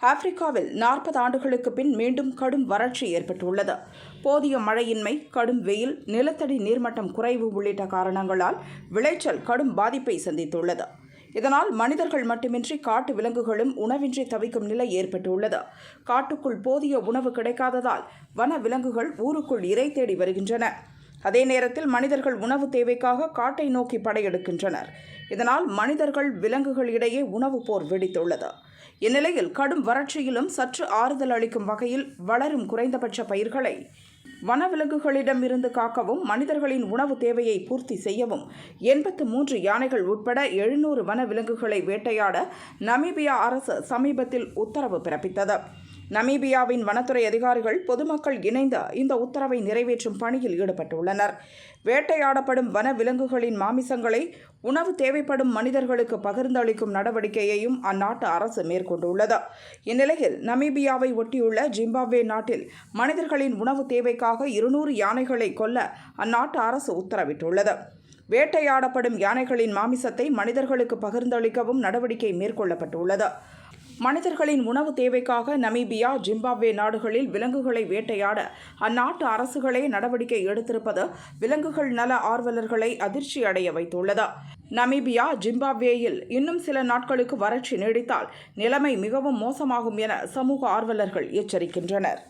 ஆப்பிரிக்காவில் நாற்பது ஆண்டுகளுக்கு பின் மீண்டும் கடும் வறட்சி ஏற்பட்டுள்ளது. போதிய மழையின்மை கடும் வெயில் நிலத்தடி நீர்மட்டம் குறைவு உள்ளிட்ட காரணங்களால் விளைச்சல் கடும் பாதிப்பை சந்தித்துள்ளது. இதனால் மனிதர்கள் மட்டுமின்றி காட்டு விலங்குகளும் உணவின்றி தவிக்கும் நிலை ஏற்பட்டுள்ளது. காட்டுக்குள் போதிய உணவு கிடைக்காததால் வன விலங்குகள் ஊருக்குள் இரை தேடி வருகின்றன. அதே நேரத்தில் மனிதர்கள் உணவு தேவைக்காக காட்டை நோக்கி படையெடுக்கின்றனர். இதனால் மனிதர்கள் விலங்குகள் இடையே உணவு போர் வெடித்துள்ளது. இந்நிலையில் கடும் வறட்சியிலும் சற்று ஆறுதல் அளிக்கும் வகையில் வளரும் குறைந்தபட்ச பயிர்களை வனவிலங்குகளிடம் இருந்து காக்கவும் மனிதர்களின் உணவு தேவையை பூர்த்தி செய்யவும் எண்பத்து மூன்று யானைகள் உட்பட எழுநூறு வனவிலங்குகளை வேட்டையாட நமீபியா அரசு சமீபத்தில் உத்தரவு பிறப்பித்தது. நமீபியாவின் வனத்துறை அதிகாரிகள் பொதுமக்கள் இணைந்து இந்த உத்தரவை நிறைவேற்றும் பணியில் ஈடுபட்டுள்ளனர். வேட்டையாடப்படும் வன விலங்குகளின் மாமிசங்களை உணவு தேவைப்படும் மனிதர்களுக்கு பகிர்ந்தளிக்கும் நடவடிக்கையையும் அந்நாட்டு அரசு மேற்கொண்டுள்ளது. இந்நிலையில் நமீபியாவை ஒட்டியுள்ள ஜிம்பாப்வே நாட்டில் மனிதர்களின் உணவு தேவைக்காக இருநூறு யானைகளை கொல்ல அந்நாட்டு அரசு உத்தரவிட்டுள்ளது. வேட்டையாடப்படும் யானைகளின் மாமிசத்தை மனிதர்களுக்கு பகிர்ந்தளிக்கவும் நடவடிக்கை மேற்கொள்ளப்பட்டுள்ளது. மனிதர்களின் உணவு தேவைக்காக நமீபியா ஜிம்பாப்வே நாடுகளில் விலங்குகளை வேட்டையாட அந்நாட்டு அரசுகளே நடவடிக்கை எடுத்திருப்பது விலங்குகள் நல ஆர்வலர்களை அதிர்ச்சி அடைய வைத்துள்ளது. நமீபியா ஜிம்பாப்வேயில் இன்னும் சில நாட்களுக்கு வறட்சி நீடித்தால் நிலைமை மிகவும் மோசமாகும் என சமூக ஆர்வலர்கள் எச்சரிக்கின்றனர்.